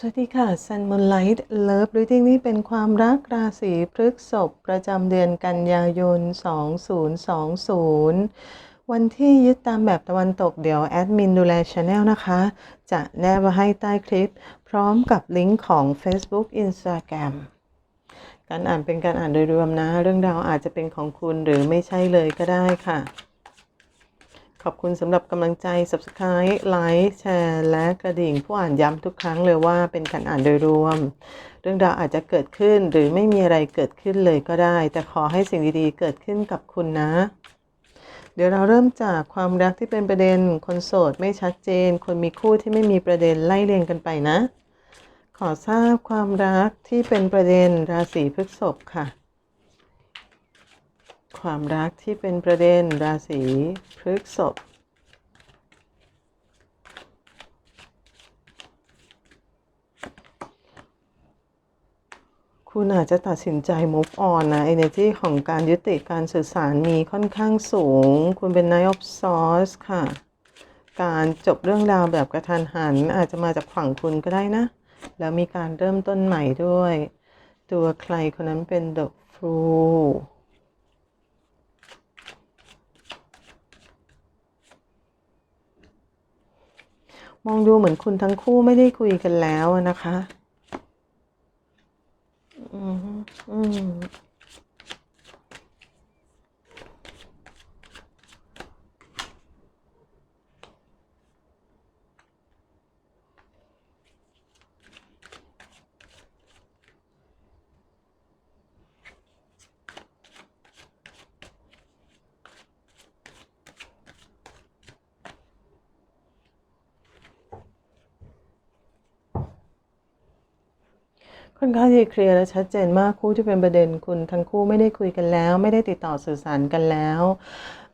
สวัสดีค่ะ Sun Moonlight Love Reading นี่เป็นความรักราศีพฤษภประจำเดือนกันยายน 2020 วันที่ยึดตามแบบตะวันตกเดี๋ยวแอดมินดูแลช anel นะคะ จะแนบไว้ให้ใต้คลิป พร้อมกับลิงก์ของ Facebook Instagram การอ่านเป็นการอ่านโดยรวมนะ เรื่องราวอาจจะเป็นของคุณหรือไม่ใช่เลยก็ได้ค่ะ ขอบคุณสำหรับกำลังใจ Subscribe ไลค์แชร์และกระดิ่ง ผู้อ่านย้ำทุกครั้งเลยว่าเป็นการอ่านโดยรวม เรื่องราวอาจจะเกิดขึ้นหรือไม่มีอะไรเกิดขึ้นเลยก็ได้ แต่ขอให้สิ่งดีๆ เกิดขึ้นกับคุณนะ เดี๋ยวเราเริ่มจากความรักที่เป็นประเด็น คนโสดไม่ชัดเจน คนมีคู่ที่ไม่มีประเด็นไล่เรียงกันไปนะ ขอทราบความรักที่เป็นประเด็นราศีพฤษภค่ะ ความรักที่เป็นประเด็นราศีพฤกษภคุณอาจจะตัดสินใจ move on นะ energy ของการยุติการสื่อสารมีค่อนข้างสูง คุณเป็น n i g h t of Swords ค่ะ การจบเรื่องราวแบบกระทันหัน อาจจะมาจากฝั่งคุณก็ได้นะ แล้วมีการเริ่มต้นใหม่ด้วย ตัวใครคนนั้นเป็น The Fool มองดูเหมือนคุณทั้งคู่ไม่ได้คุยกันแล้วนะคะ อืมอืม ค่อนข้างจะเคลียร์และชัดเจนมากคู่ที่เป็นประเด็นคุณทั้งคู่ไม่ได้คุยกันแล้ว ไม่ได้ติดต่อสื่อสารกันแล้ว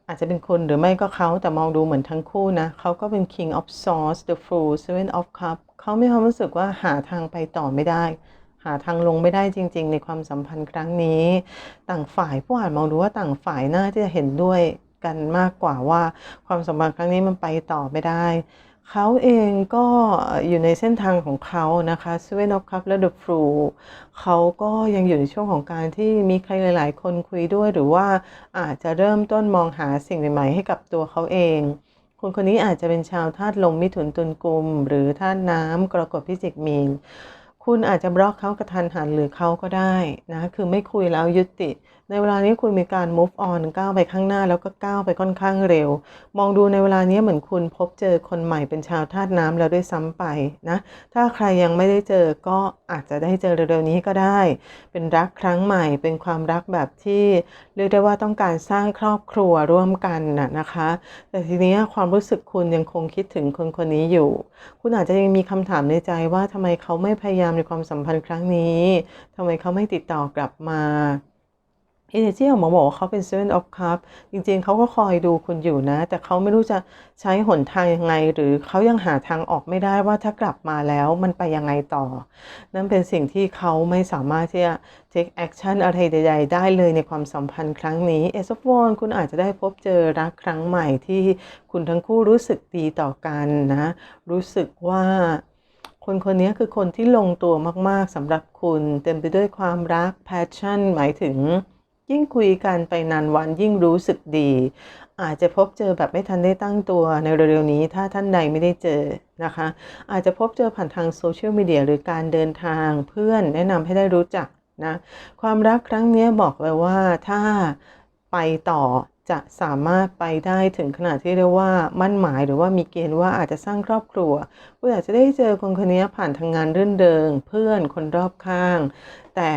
อาจจะเป็นคุณหรือไม่ก็เขาแต่มองดูเหมือนทั้งคู่นะเขาก็เป็น King of Swords The Fool Seven of Cups เขาไมีความรู้สึกว่าหาทางไปต่อไม่ได้ หาทางลงไม่ได้จริง ๆ ในความสัมพันธ์ครั้งนี้ ต่างฝ่ายผู้อ่านมองดูว่าต่างฝ่ายน่าที่จะเห็นด้วยกันมากกว่าว่าความสัมพันธ์ครั้งนี้มันไปต่อไม่ได้ เขาเองก็อยู่ในเส้นทางของเขานะคะ Seven of Cup และ The Fool เขาก็ยังอยู่ในช่วงของการที่มีใครหลาย ๆ คนคุยด้วย หรือว่าอาจจะเริ่มต้นมองหาสิ่งใหม่ๆให้กับตัวเขาเองคนคนนี้อาจจะเป็นชาวธาตุลมมิถุนตุลกุม หรือธาตุน้ำกรกฎพิจิกมีน คุณอาจจะบล็อกเขากระทันหันหรือเขาก็ได้นะ คือไม่คุยแล้วยุติ ในเวลานี้คุณมีการ move on ก้าวไปข้างหน้าแล้วก็ก้าวไปค่อนข้างเร็ว มองดูในเวลานี้เหมือนคุณพบเจอคนใหม่เป็นชาวธาตุน้ำแล้วด้วยซ้ำไปนะ ถ้าใครยังไม่ได้เจอก็อาจจะได้เจอเร็วๆนี้ก็ได้ เป็นรักครั้งใหม่ เป็นความรักแบบที่เรียกได้ว่าต้องการสร้างครอบครัวร่วมกันน่ะนะคะ แต่ทีนี้ความรู้สึกคุณยังคงคิดถึงคนคนนี้อยู่ คุณอาจจะยังมีคำถามในใจว่าทำไมเขาไม่พยายามในความสัมพันธ์ครั้งนี้ทำไมเขาไม่ติดต่อกลับมา เอเนจีออกมาบอกว่าเขาเป็น Seven of Cups จริงๆ เขาก็คอยดูคุณอยู่นะ แต่เขาไม่รู้จะใช้หนทางยังไง หรือเขายังหาทางออกไม่ได้ว่าถ้ากลับมาแล้วมันไปยังไงต่อ นั่นเป็นสิ่งที่เขาไม่สามารถที่จะ take action อะไรใดๆ ได้เลยในความสัมพันธ์ครั้งนี้ Ace of Wands คุณอาจจะได้พบเจอรักครั้งใหม่ที่คุณทั้งคู่รู้สึกดีต่อกันนะ รู้สึกว่าคนคนนี้คือคนที่ลงตัวมาก ๆสำหรับคุณ เต็มไปด้วยความรัก passion หมายถึง ยิ่งคุยกันไปนานวันยิ่งรู้สึกดี อาจจะพบเจอแบบไม่ทันได้ตั้งตัวในเร็วๆนี้ถ้าท่านใดไม่ได้เจอนะคะ อาจจะพบเจอผ่านทางโซเชียลมีเดียหรือการเดินทางเพื่อนแนะนำให้ได้รู้จักนะความรักครั้งนี้บอกเลยว่าถ้าไปต่อจะสามารถไปได้ถึงขนาดที่เรียกว่ามั่นหมายหรือว่ามีเกณฑ์ว่าอาจจะสร้างครอบครัวคุณอาจจะได้เจอคนคนนี้ผ่านทางงานรื่นเริงเพื่อนคนรอบข้าง แต่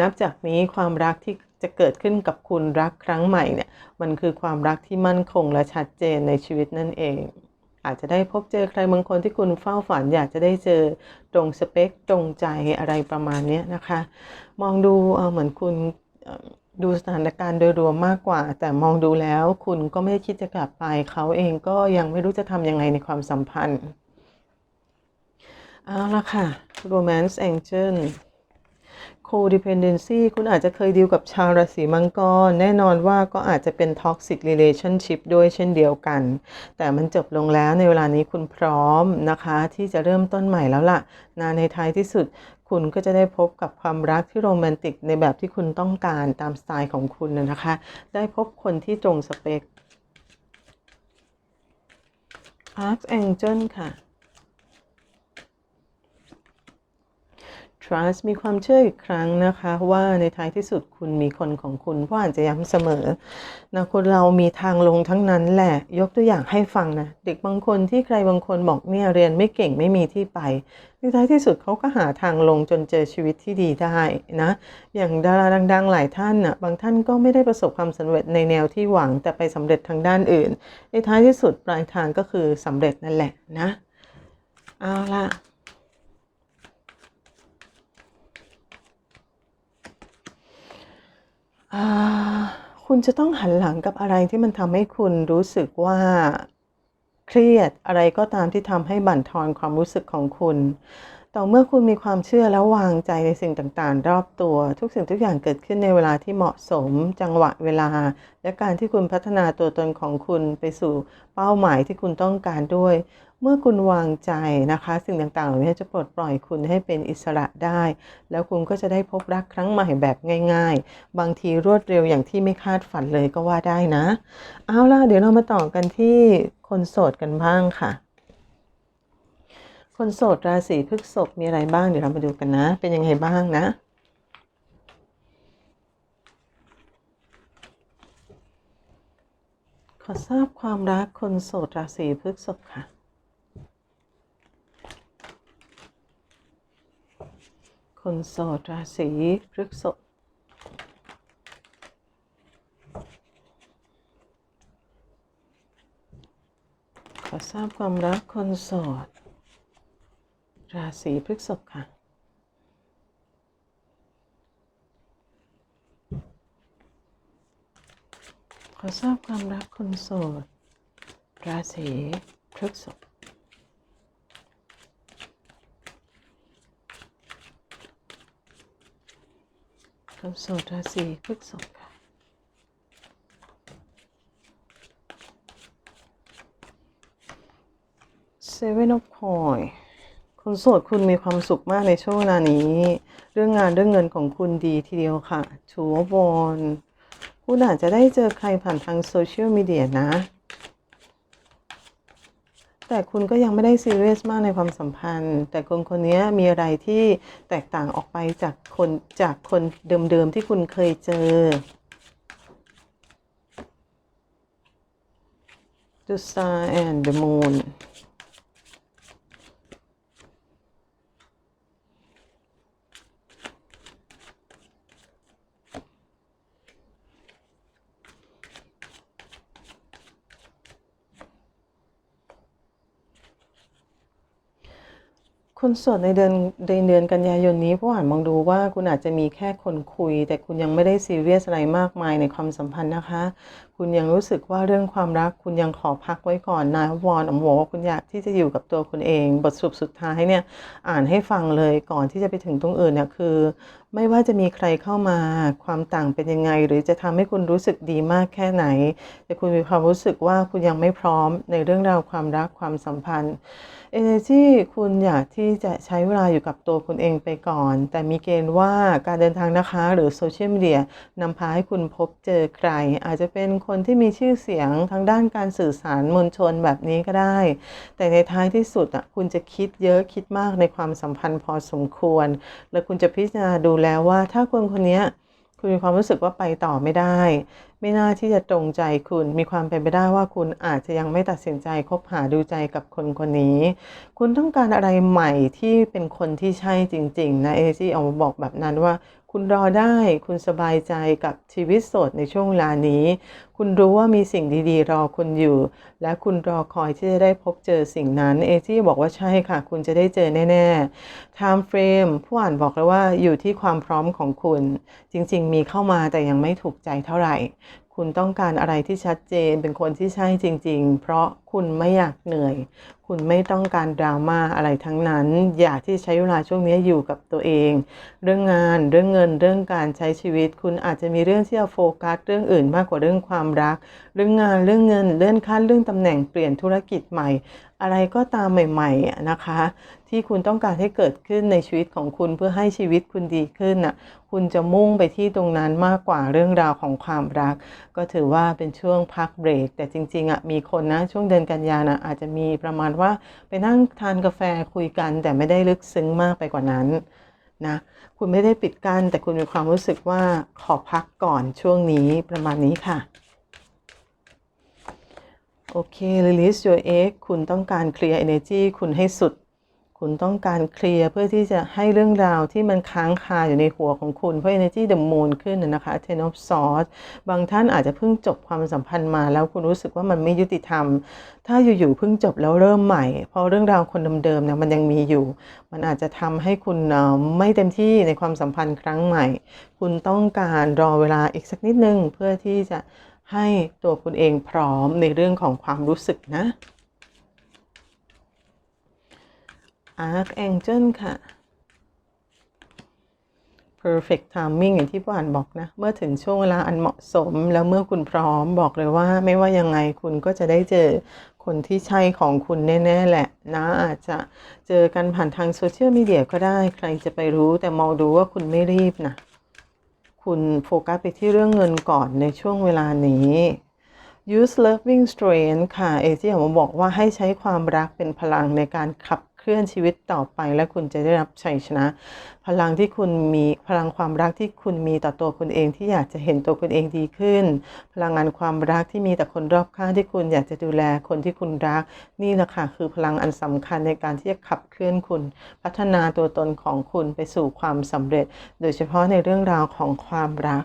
นับจากนี้ความรักที่ จะเกิดขึ้นกับคุณรักครั้งใหม่เนี่ยมันคือความรักที่มั่นคงและชัดเจนในชีวิตนั่นเอง อาจจะได้พบเจอใครบางคนที่คุณเฝ้าฝัน อยากจะได้เจอตรงสเปคตรงใจอะไรประมาณนี้นะคะ มองดูเหมือนคุณดูสถานการณ์โดยรวมมากกว่า แต่มองดูแล้วคุณก็ไม่ได้คิดจะกลับไปเขาเองก็ยังไม่รู้จะทำยังไงในความสัมพันธ์เอาละค่ะ Romance Angel codependency คุณอาจจะเคยดีลกับชาวราศีมังกร แน่นอนว่าก็อาจจะเป็น toxic relationship ด้วยเช่นเดียวกัน แต่มันจบลงแล้วในเวลานี้คุณพร้อมนะคะ ที่จะเริ่มต้นใหม่แล้วล่ะนาในท้ายที่สุดคุณก็จะได้พบกับความรักที่โรแมนติกในแบบที่คุณต้องการตามสไตล์ของคุณนะนะคะ ได้พบคนที่ตรงสเปค Archangel ค่ะ trust มีความเชื่ออีกครั้งนะคะ ว่าในท้ายที่สุดคุณมีคนของคุณเพราะอ่านจะย้ำเสมอนะคนเรามีทางลงทั้งนั้นแหละ ยกตัวอย่างให้ฟังนะ เด็กบางคนที่ใครบางคนบอกเนี่ยเรียนไม่เก่งไม่มีที่ไป ในท้ายที่สุดเขาก็หาทางลงจนเจอชีวิตที่ดีได้นะ อย่างดาราดัง ๆ หลายท่านนะ่ะบางท่านก็ไม่ได้ประสบความสำเร็จในแนวที่หวังแต่ไปสำเร็จทางด้านอื่น ในท้ายที่สุดปลายทางก็คือสำเร็จนั่นแหละนะเอาละ อ่า คุณจะต้องหันหลังกับอะไรที่มันทำให้คุณรู้สึกว่าเครียดอะไรก็ตามที่ทำให้บั่นทอนความรู้สึกของคุณ ต่อเมื่อคุณมีความเชื่อและวางใจในสิ่งต่างๆ รอบตัว ทุกสิ่งทุกอย่างเกิดขึ้นในเวลาที่เหมาะสม จังหวะเวลา และการที่คุณพัฒนาตัวตนของคุณไปสู่เป้าหมายที่คุณต้องการด้วย เมื่อคุณวางใจนะคะ สิ่งต่างๆเหล่านี้จะปลดปล่อยคุณให้เป็นอิสระได้ แล้วคุณก็จะได้พบรักครั้งใหม่แบบง่าย ๆ บางทีรวดเร็วอย่างที่ไม่คาดฝันเลยก็ว่าได้นะ เอาล่ะเดี๋ยวเรามาต่อกันที่คนโสดกันบ้างค่ะ คนโสดราศีพฤษภมีอะไรบ้าง เดี๋ยวเรามาดูกันนะ เป็นยังไงบ้างนะ ขอทราบความรักคนโสดราศีพฤษภค่ะ คนโสดราศีพฤษภขอทราบความรักคนโสด ราศีพฤษภค่ะ ขอทราบความรักคนโสด ราศีพฤษภคนโสดราศีพฤษภค่ะ Seven of Coins ค คนโสดคุณมีความสุขมากในช่วงเวลานี้ เรื่องงานเรื่องเงินของคุณดีทีเดียวค่ะ Two of Wands คุณอาจจะได้เจอใครผ่านทางโซเชียลมีเดียนะ แต่คุณก็ยังไม่ได้ซีเรียสมากในความสัมพันธ์ แต่คนคนนี้มีอะไรที่แตกต่างออกไปจากคนจากคนเดิมๆที่คุณเคยเจอ The Star and the Moon คนโสดในเดือนในเดือนกันยายนนี้ผู้อ่านมองดูว่าคุณอาจจะมีแค่คนคุย แต่คุณยังไม่ได้ซีเรียสอะไรมากมายในความสัมพันธ์นะคะคุณยังรู้สึกว่าเรื่องความรักคุณยังขอพักไว้ก่อนนะวอนอมบอกว่าคุณอยากที่จะอยู่กับตัวคุณเอง บทสรุปสุดท้ายเนี่ยอ่านให้ฟังเลยก่อนที่จะไปถึงตรงอื่นเนี่ยคือ ไม่ว่าจะมีใครเข้ามาความต่างเป็นยังไง หรือจะทำให้คุณรู้สึกดีมากแค่ไหน แต่คุณมีความรู้สึกว่าคุณยังไม่พร้อมในเรื่องราวความรักความสัมพันธ์ Energy คุณอยากที่จะใช้เวลาอยู่กับตัวคุณเองไปก่อน แต่มีเกณฑ์ว่าการเดินทางนะคะ หรือโซเชียลมีเดียนำพาให้คุณพบเจอใคร อาจจะเป็นคนที่มีชื่อเสียงทางด้านการสื่อสารมวลชนแบบนี้ก็ได้ แต่ในท้ายที่สุดอะคุณจะคิดเยอะคิดมากในความสัมพันธ์พอสมควร และคุณจะพิจารณาดูแล้วว่า ถ้าคนคนนี้คุณมีความรู้สึกว่าไปต่อไม่ได้ ไม่น่าที่จะตรงใจคุณมีความเป็นไปได้ว่าคุณอาจจะยังไม่ตัดสินใจคบหาดูใจกับคนคนนี้ คุณต้องการอะไรใหม่ที่เป็นคนที่ใช่จริง ๆ นะเอจี้เอามาบอกแบบนั้นว่า คุณรอได้คุณสบายใจกับชีวิตโสดในช่วงเวลานี้ คุณรู้ว่ามีสิ่งดีๆ รอคุณอยู่ และคุณรอคอยที่จะได้พบเจอสิ่งนั้นเอจี้บอกว่าใช่ค่ะ คุณจะได้เจอแน่ๆ time frame ผู้อ่านบอกแล้วว่าอยู่ที่ความพร้อมของคุณ จริงๆ มีเข้ามาแต่ยังไม่ถูกใจเท่าไหร่ คุณต้องการอะไรที่ชัดเจนเป็นคนที่ใช่จริง ๆ เพราะคุณไม่อยากเหนื่อยคุณไม่ต้องการดราม่าอะไรทั้งนั้น อยากที่ใช้เวลาช่วงนี้อยู่กับตัวเอง เรื่องงานเรื่องเงินเรื่องการใช้ชีวิต คุณอาจจะมีเรื่องที่จะโฟกัสเรื่องอื่นมากกว่าเรื่องความรัก เรื่องงานเรื่องเงินเลื่อนขั้นเรื่องตำแหน่งเปลี่ยนธุรกิจใหม่ อะไรก็ตามใหม่ๆนะคะ ที่คุณต้องการให้เกิดขึ้นในชีวิตของคุณเพื่อให้ชีวิตคุณดีขึ้นน่ะคุณจะมุ่งไปที่ตรงนั้นมากกว่าเรื่องราวของความรัก ก็ถือว่าเป็นช่วงพักเบรก แต่จริงๆอะมีคนนะช่วงเดือนกันยานะอาจจะมีประมาณว่าไปนั่งทานกาแฟคุยกัน แต่ไม่ได้ลึกซึ้งมากไปกว่านั้นนะคุณไม่ได้ปิดกั้นแต่คุณมีความรู้สึกว่าขอพักก่อนช่วงนี้ประมาณนี้ค่ะโอเค release your egg คุณต้องการเคลียร์ energy คุณให้สุด คุณต้องการเคลียร์เพื่อที่จะให้เรื่องราวที่มันค้างคาอยู่ในหัวของคุณเพราะ energy the moon ขึ้นนะคะ ten of swords บางท่านอาจจะเพิ่งจบความสัมพันธ์มา แล้วคุณรู้สึกว่ามันไม่ยุติธรรม ถ้าอยู่ๆเพิ่งจบแล้วเริ่มใหม่ เพราะเรื่องราวคนเดิมๆเนี่ยมันยังมีอยู่ มันอาจจะทำให้คุณไม่เต็มที่ในความสัมพันธ์ครั้งใหม่ คุณต้องการรอเวลาอีกสักนิดนึงเพื่อที่จะให้ตัวคุณเองพร้อมในเรื่องของความรู้สึกนะ Archangel ค่ะ perfect timing อย่างที่ผู้อ่านบอกนะ เมื่อถึงช่วงเวลาอันเหมาะสม แล้วเมื่อคุณพร้อมบอกเลยว่า ไม่ว่ายังไงคุณก็จะได้เจอคนที่ใช่ของคุณแน่ ๆ แหละนะอาจจะเจอกันผ่านทางโซเชียลมีเดียก็ได้ ใครจะไปรู้แต่มองดูว่าคุณไม่รีบนะคุณโฟกัสไปที่เรื่องเงินก่อนในช่วงเวลานี้ use loving strength ค่ะ เอเจียผมบอกว่าให้ใช้ความรักเป็นพลังในการขับ เคลื่อนชีวิตต่อไป และคุณจะได้รับชัยชนะ พลังที่คุณมีพลังความรักที่คุณมีต่อตัวคุณเองที่อยากจะเห็นตัวคุณเองดีขึ้น พลังงานความรักที่มีแต่คนรอบข้างที่คุณอยากจะดูแลคนที่คุณรัก นี่แหละค่ะคือพลังอันสำคัญในการที่จะขับเคลื่อนคุณ พัฒนาตัวตนของคุณไปสู่ความสำเร็จ โดยเฉพาะในเรื่องราวของความรัก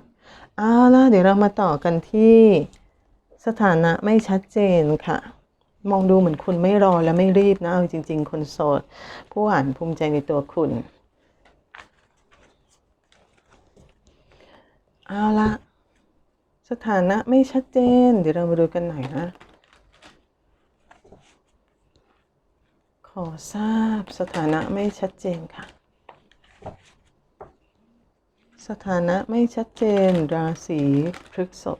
เอาล่ะเดี๋ยวเรามาต่อกันที่สถานะไม่ชัดเจนค่ะ มองดูเหมือนคุณไม่รอและไม่รีบนะเอาจริง ๆ คนโสด ผู้อ่านภูมิใจในตัวคุณเอาละสถานะไม่ชัดเจน เดี๋ยวเรามาดูกันหน่อยนะ ขอทราบสถานะไม่ชัดเจนค่ะ สถานะไม่ชัดเจน ราศีพฤษภ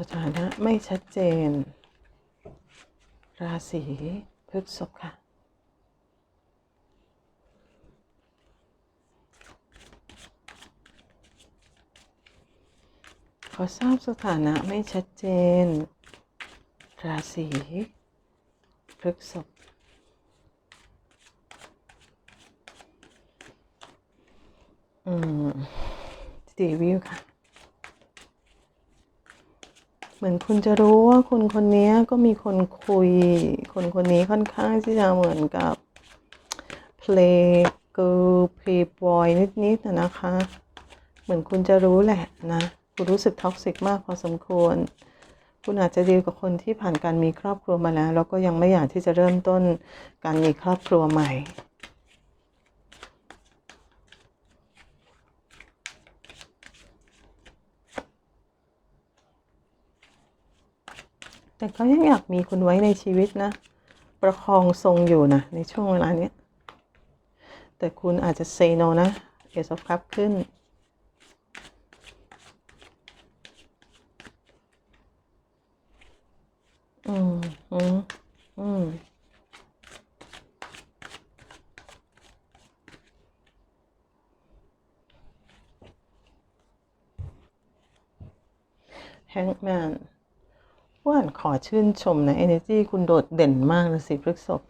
สถานะไม่ชัดเจน ราศีพฤษภค่ะขอทราบสถานะไม่ชัดเจน ราศีพฤษภอืมดีวิวค่ะ เหมือนคุณจะรู้ว่าคนคนนี้ก็มีคนคุย คนคนนี้ค่อนข้างที่จะเหมือนกับ play girl play boy นิดๆนะนะคะ เหมือนคุณจะรู้แหละนะคุณรู้สึกท็อกซิกมากพอสมควร คุณอาจจะดีกับคนที่ผ่านการมีครอบครัวมาแล้ว แล้วก็ยังไม่อยากที่จะเริ่มต้นการมีครอบครัวใหม่ แต่เขายังอยากมีคุณไว้ในชีวิตนะ ประคองทรงอยู่นะ ในช่วงเวลานี้ แต่คุณอาจจะเซโนนะ Ace of Cup ขึ้น อืมอืมอืมแฮงแมน ว่านขอชื่นชมนะ energy คุณโดดเด่นมากนะสิพฤกษบ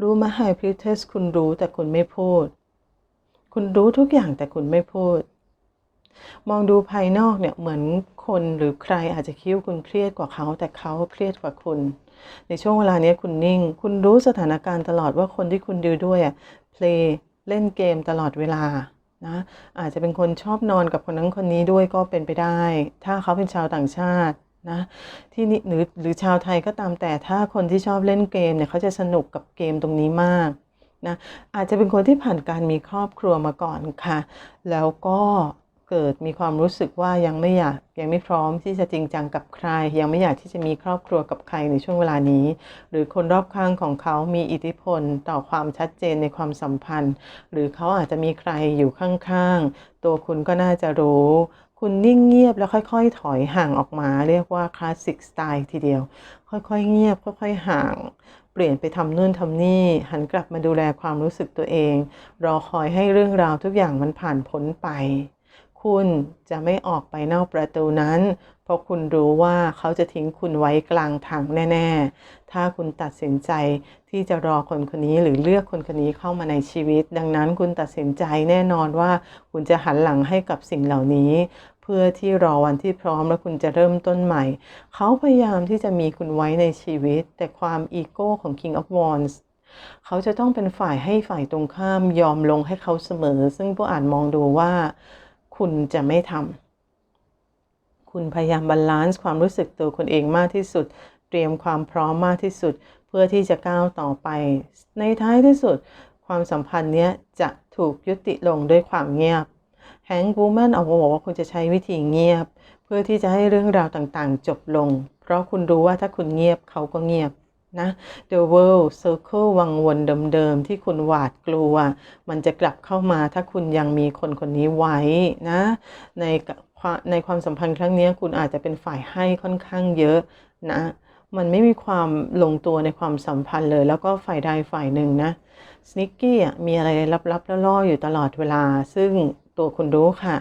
รู้มาไฮพ r เทสคุณรู้แต่คุณไม่พูด คุณรู้ทุกอย่างแต่คุณไม่พูด มองดูภายนอกเนี่ยเหมือนคนหรือใครอาจจะคิดว่าคุณเครียดกว่าเขาแต่เขาเครียดกว่าคุณ ในช่วงเวลานี้คุณนิ่ง คุณรู้สถานการณ์ตลอดว่าคนที่คุณดิวด้วยอะ play เล่นเกมตลอดเวลานะอาจจะเป็นคนชอบนอนกับคนนั้นคนนี้ด้วยก็เป็นไปได้ ถ้าเขาเป็นชาวต่างชาติ นะที่นี่หรือหรือชาวไทยก็ตามแต่ถ้าคนที่ชอบเล่นเกมเนี่ยเขาจะสนุกกับเกมตรงนี้มากนะอาจจะเป็นคนที่ผ่านการมีครอบครัวมาก่อนค่ะ แล้วก็เกิดมีความรู้สึกว่ายังไม่อยากยังไม่พร้อมที่จะจริงจังกับใคร ยังไม่อยากที่จะมีครอบครัวกับใครในช่วงเวลานี้ หรือคนรอบข้างของเขามีอิทธิพลต่อความชัดเจนในความสัมพันธ์ หรือเขาอาจจะมีใครอยู่ข้างๆ ตัวคุณก็น่าจะรู้ คุณนิ่งเงียบแล้วค่อย ๆ ถอยห่างออกมา เรียกว่าคลาสสิกสไตล์ทีเดียว ค่อยๆเงียบ ค่อย ๆ ห่าง เปลี่ยนไปทำนู่นทำนี่ หันกลับมาดูแลความรู้สึกตัวเอง รอคอยให้เรื่องราวทุกอย่างมันผ่านพ้นไป คุณจะไม่ออกไปนอกประตูนั้น เพราะคุณรู้ว่าเขาจะทิ้งคุณไว้กลางทางแน่ ๆ ถ้าคุณตัดสินใจที่จะรอคนคนนี้หรือเลือกคนคนนี้เข้ามาในชีวิต ดังนั้นคุณตัดสินใจแน่นอนว่าคุณจะหันหลังให้กับสิ่งเหล่านี้ เพื่อที่รอวันที่พร้อมแล้วคุณจะเริ่มต้นใหม่ เขาพยายามที่จะมีคุณไว้ในชีวิต แต่ความอีโก้ของ King of Wands เขาจะต้องเป็นฝ่ายให้ฝ่ายตรงข้ามยอมลงให้เขาเสมอ ซึ่งผู้อ่านมองดูว่า คุณจะไม่ทำ คุณพยายามบาลานซ์ความรู้สึกตัวคุณเองมากที่สุด เตรียมความพร้อมมากที่สุด เพื่อที่จะก้าวต่อไป ในท้ายที่สุด ความสัมพันธ์เนี้ยจะถูกยุติลงด้วยความเงียบแฮงกูแมนเอาบอกว่าคุณจะใช้วิธีเงียบ เพื่อที่จะให้เรื่องราวต่างๆ จบลง เพราะคุณรู้ว่าถ้าคุณเงียบเขาก็เงียบนะ The World Circle วังวนเดิมๆที่คุณหวาดกลัว มันจะกลับเข้ามาถ้าคุณยังมีคนคนนี้ไว้นะ ใน ในความสัมพันธ์ครั้งนี้คุณอาจจะเป็นฝ่ายให้ค่อนข้างเยอะนะ มันไม่มีความลงตัวในความสัมพันธ์เลย แล้วก็ฝ่ายใดฝ่ายหนึ่งนะสนิกกี้อะมีอะไรลับๆล่อๆอยู่ตลอดเวลา ซึ่งตัวคุณรู้ค่ะ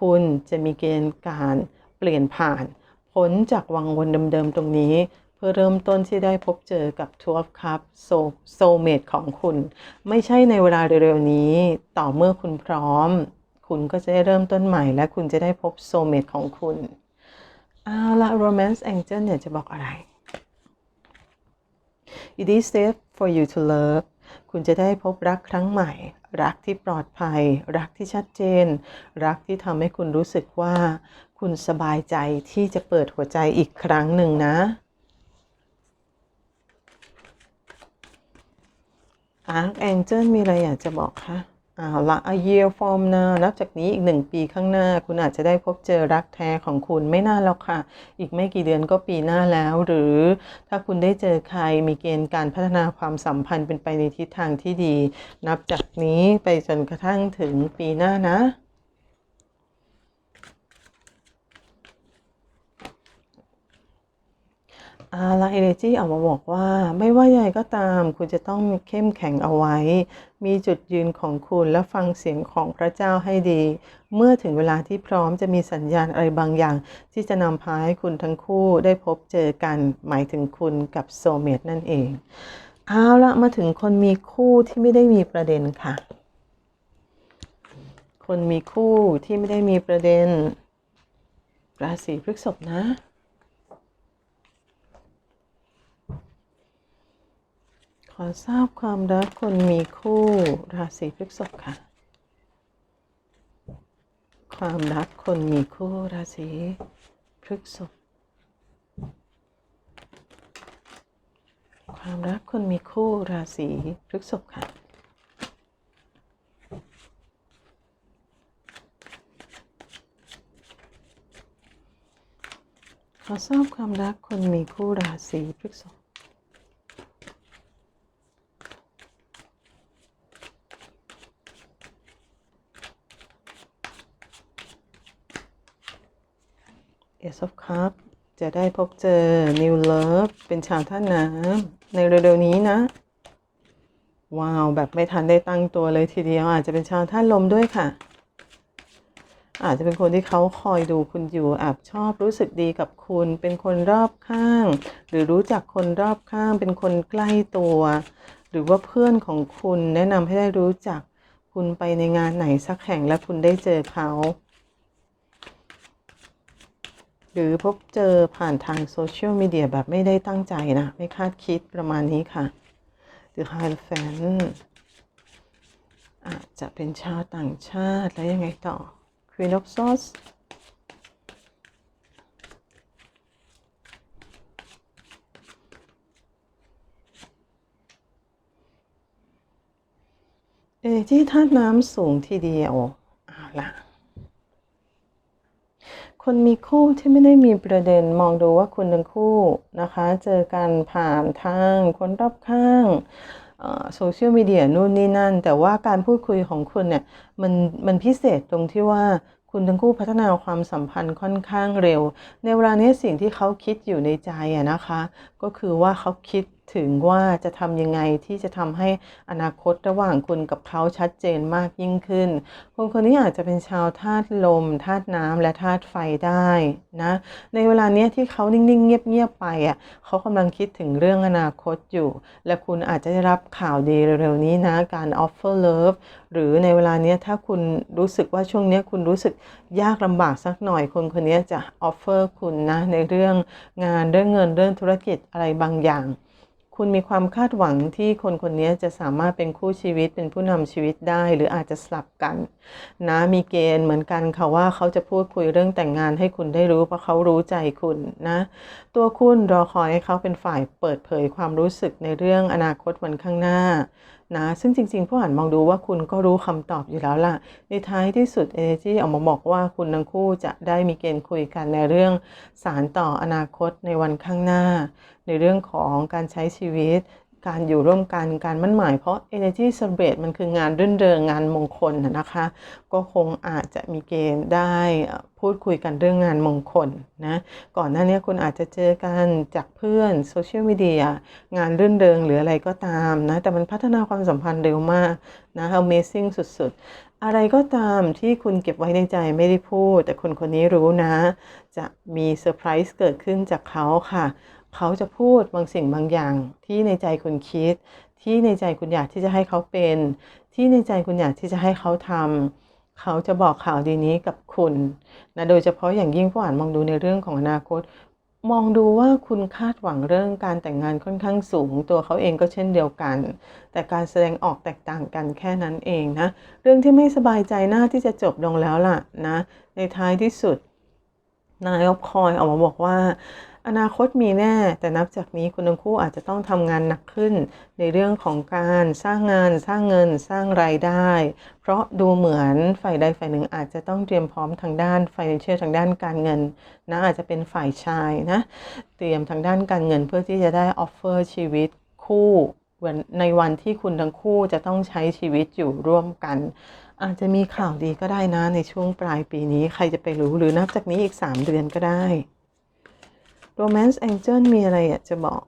คุณจะมีเกณฑ์การเปลี่ยนผ่านพ้นจากวังวนเดิมๆตรงนี้ เพื่อเริ่มต้นที่ได้พบเจอกับทัวร์คัพโซโซเมตของคุณ ไม่ใช่ในเวลาเร็วๆนี้ต่อเมื่อคุณพร้อม คุณก็จะได้เริ่มต้นใหม่ และคุณจะได้พบโซเมตของคุณ เอาละ Romance Angel เนี่ยจะบอกอะไร It is safe for you to love คุณจะได้พบรักครั้งใหม่ รักที่ปลอดภัย รักที่ชัดเจน รักที่ทำให้คุณรู้สึกว่า คุณสบายใจที่จะเปิดหัวใจอีกครั้งหนึ่งนะ Archangel มีอะไรอยากจะบอกคะ เอาละ a year from now นับจากนี้อีกหนึ่งปีข้างหน้า คุณอาจจะได้พบเจอรักแท้ของคุณไม่นานแล้วค่ะ อีกไม่กี่เดือนก็ปีหน้าแล้ว หรือถ้าคุณได้เจอใครมีเกณฑ์การพัฒนาความสัมพันธ์เป็นไปในทิศทางที่ดี นับจากนี้ไปจนกระทั่งถึงปีหน้านะอาลาเอเนจีออกมาบอกว่าไม่ว่ายังไงก็ตาม คุณจะต้องเข้มแข็งเอาไว้ มีจุดยืนของคุณและฟังเสียงของพระเจ้าให้ดี เมื่อถึงเวลาที่พร้อมจะมีสัญญาณอะไรบางอย่าง ที่จะนำพาให้คุณทั้งคู่ได้พบเจอกัน หมายถึงคุณกับโซเมตนั่นเอง เอาละมาถึงคนมีคู่ที่ไม่ได้มีประเด็นค่ะ คนมีคู่ที่ไม่ได้มีประเด็น ราศีพฤษภนะ อทราบความรักคนมีคู่ราศีพฤษภค่ะ ความรักคนมีคู่ราศีพฤษภความรักคนมีคู่ราศีพฤษภค่ะขอทราบความรักคนมีคู่ราศีพฤษภ เอส of Cup จะได้พบเจอ New Love เป็นชาวท่าน้ำในเร็วๆนี้นะ ว้าว แบบไม่ทันได้ตั้งตัวเลยทีเดียว อาจจะเป็นชาวท่าลมด้วยค่ะ อาจจะเป็นคนที่เขาคอยดูคุณอยู่แอบชอบรู้สึกดีกับคุณ เป็นคนรอบข้าง หรือรู้จักคนรอบข้าง เป็นคนใกล้ตัว หรือว่าเพื่อนของคุณแนะนำให้ได้รู้จักคุณไปในงานไหนสักแห่งและคุณได้เจอเขา หรือพบเจอผ่านทางโซเชียลมีเดียแบบไม่ได้ตั้งใจนะ ไม่คาดคิดประมาณนี้ค่ะ The h i g h f a n อาจจะเป็นชาวต่างชาติแล้วยังไงต่อ Queen of Swords เอที่ธาตุน้ำสูงทีเดียวเอาละ คนมีคู่ที่ไม่ได้มีประเด็นมองดูว่าคุณทั้งคู่นะคะ เจอกันผ่านทางคนรอบข้างโซเชียลมีเดียนู่นนี่นั่น แต่ว่าการพูดคุยของคุณเนี่ยมันมันพิเศษตรงที่ว่าคุณทั้งคู่พัฒนาความสัมพันธ์ค่อนข้างเร็ว ในเวลานี้สิ่งที่เขาคิดอยู่ในใจอะนะคะ ก็คือว่าเขาคิด ถึงว่าจะทำยังไงที่จะทำให้อนาคตระหว่างคุณกับเขาชัดเจนมากยิ่งขึ้น คนคนนี้อาจจะเป็นชาวธาตุลมธาตุน้ำและธาตุไฟได้นะในเวลานี้ที่เขานิ่งๆ เงียบๆไปอะเขากำลังคิดถึงเรื่องอนาคตอยู่ และคุณอาจจะได้รับข่าวดีเร็วๆนี้นะการ offer love หรือในเวลานี้ถ้าคุณรู้สึกว่าช่วงนี้คุณรู้สึกยากลำบากสักหน่อยคนคนนี้จะ offer คุณนะในเรื่องงานเรื่องเงินเรื่องธุรกิจอะไรบางอย่าง คุณมีความคาดหวังที่คนคนนี้จะสามารถเป็นคู่ชีวิตเป็นผู้นำชีวิตได้ หรืออาจจะสลับกัน นะมีเกณฑ์เหมือนกันค่ะว่าเขาจะพูดคุยเรื่องแต่งงานให้คุณได้รู้เพราะเขารู้ใจคุณนะ ตัวคุณรอคอยให้เขาเป็นฝ่ายเปิดเผยความรู้สึกในเรื่องอนาคตวันข้างหน้า นะซึ่งจริงๆผู้อ่านมองดูว่าคุณก็รู้คำตอบอยู่แล้วล่ะ ในท้ายที่สุดเอเนจีออกมาบอกว่าคุณทั้งคู่จะได้มีเกณฑ์คุยกันในเรื่องสารต่ออนาคตในวันข้างหน้า ในเรื่องของการใช้ชีวิต การอยู่ร่วมกันการมั่นหมาย เพราะ Energy Celebrate มันคืองานรื่นเริงงานมงคลนะคะ ก็คงอาจจะมีเกณฑ์ได้พูดคุยกันเรื่องงานมงคลนะก่อนหน้านี้คุณอาจจะเจอกันจากเพื่อนโซเชียลมีเดียงานรื่นเริงหรืออะไรก็ตามนะแต่มันพัฒนาความสัมพันธ์เร็วมากนะ Amazing สุดๆ อะไรก็ตามที่คุณเก็บไว้ในใจไม่ได้พูด แต่คนคนนี้รู้นะ จะมีเซอร์ไพรส์เกิดขึ้นจากเขาค่ะ เขาจะพูดบางสิ่งบางอย่างที่ในใจคุณคิด ที่ในใจคุณอยากที่จะให้เขาเป็น ที่ในใจคุณอยากที่จะให้เขาทำเขาจะบอกข่าวดีนี้กับคุณนะโดยเฉพาะอย่างยิ่งผู้อ่านมองดูในเรื่องของอนาคต มองดูว่าคุณคาดหวังเรื่องการแต่งงานค่อนข้างสูง ตัวเขาเองก็เช่นเดียวกัน แต่การแสดงออกแตกต่างกันแค่นั้นเองนะเรื่องที่ไม่สบายใจน่าที่จะจบลงแล้วล่ะนะในท้ายที่สุดนายอบคอยออกมาบอกว่า อนาคตมีแน่ แต่นับจากนี้คุณทั้งคู่อาจจะต้องทำงานหนักขึ้น ในเรื่องของการสร้างงานสร้างเงินสร้างรายได้ เพราะดูเหมือนฝ่ายใดฝ่ายหนึ่งอาจจะต้องเตรียมพร้อมทางด้าน financial ทางด้านการเงินนะอาจจะเป็นฝ่ายชายนะ เตรียมทางด้านการเงินเพื่อที่จะได้ offer ชีวิตคู่ในวันที่คุณทั้งคู่จะต้องใช้ชีวิตอยู่ร่วมกัน อาจจะมีข่าวดีก็ได้นะในช่วงปลายปีนี้ใครจะไปรู้หรือนับจากนี้อีก 3 เดือนก็ได้ Romance Angel มีอะไรอยากจะบอก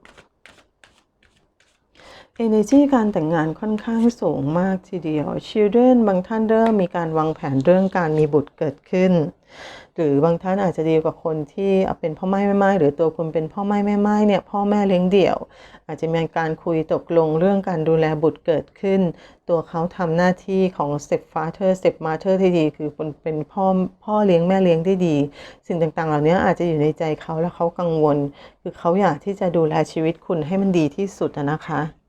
Energy การแต่งงานค่อนข้างสูงมากทีเดียว Children บางท่านเริ่มมีการวางแผนเรื่องการมีบุตรเกิดขึ้น หรือบางท่านอาจจะดีกว่าคนที่เป็นพ่อไม้แม่ไม้หรือตัวคุณเป็นพ่อไม้แม่ไม้เนี่ยพ่อแม่เลี้ยงเดี่ยว อาจจะมีการคุยตกลงเรื่องการดูแลบุตรเกิดขึ้น ตัวเขาทำหน้าที่ของ step father step mother ที่ดี คือคนเป็นพ่อพ่อเลี้ยงแม่เลี้ยงที่ดี สิ่งต่างๆ เหล่านี้อาจจะอยู่ในใจเขาแล้วเขากังวล คือเขาอยากที่จะดูแลชีวิตคุณให้มันดีที่สุดนะคะ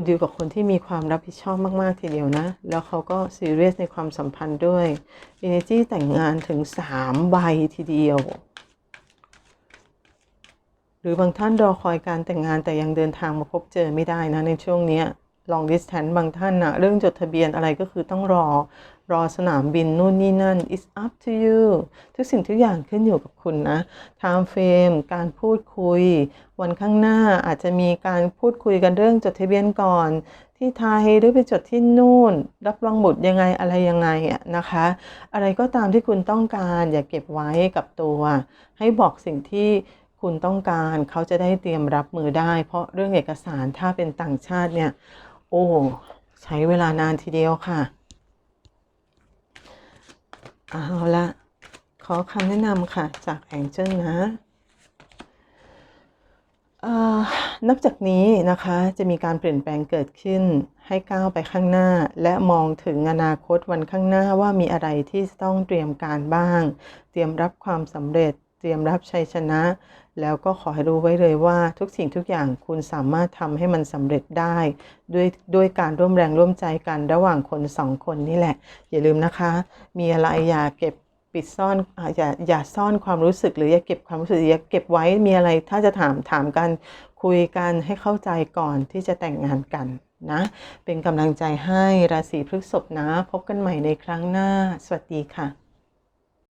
คุณดิวกับคนที่มีความรับผิดชอบมาก ๆ ทีเดียวนะ แล้วเขาก็ซีเรียสในความสัมพันธ์ด้วย Energy แต่งงานถึง 3 ใบทีเดียว หรือบางท่านรอคอยการแต่งงานแต่ยังเดินทางมาพบเจอไม่ได้นะ ในช่วงนี้ลองดิสแทนบางท่านนะเรื่องจดทะเบียนอะไรก็คือต้องรอ รอสนามบินนู่นนี่นั่น it's up to you ทุกสิ่งทุกอย่างขึ้นอยู่กับคุณนะ time frame การพูดคุย วันข้างหน้าอาจจะมีการพูดคุยกันเรื่องจดทะเบียนก่อน ที่ไทยหรือไปจดที่นู่น รับรองบุตรยังไงอะไรยังไงอะนะคะ อะไรก็ตามที่คุณต้องการอย่าเก็บไว้กับตัว ให้บอกสิ่งที่คุณต้องการเขาจะได้เตรียมรับมือได้ เพราะเรื่องเอกสารถ้าเป็นต่างชาติเนี่ย โอ้ใช้เวลานานทีเดียวค่ะ เอาละขอคำแนะนำค่ะ จากแองเจิลนะนับจากนี้นะคะจะมีการเปลี่ยนแปลงเกิดขึ้นให้ก้าวไปข้างหน้า และมองถึงอนาคตวันข้างหน้าว่ามีอะไรที่ต้องเตรียมการบ้าง เตรียมรับความสำเร็จ เตรียมรับชัยชนะ แล้วก็ขอให้รู้ไว้เลยว่าทุกสิ่งทุกอย่างคุณสามารถทำให้มันสำเร็จได้ ด้วยด้วยการร่วมแรงร่วมใจกันระหว่างคนสองคนนี่แหละ อย่าลืมนะคะ มีอะไรอย่าเก็บปิดซ่อนอย่าอย่าซ่อนความรู้สึกหรืออย่าเก็บความรู้สึกอย่าเก็บไว้มีอะไรถ้าจะถามถามกันคุยกันให้เข้าใจก่อนที่จะแต่งงานกันนะ เป็นกำลังใจให้ราศีพฤษภนะ พบกันใหม่ในครั้งหน้า สวัสดีค่ะ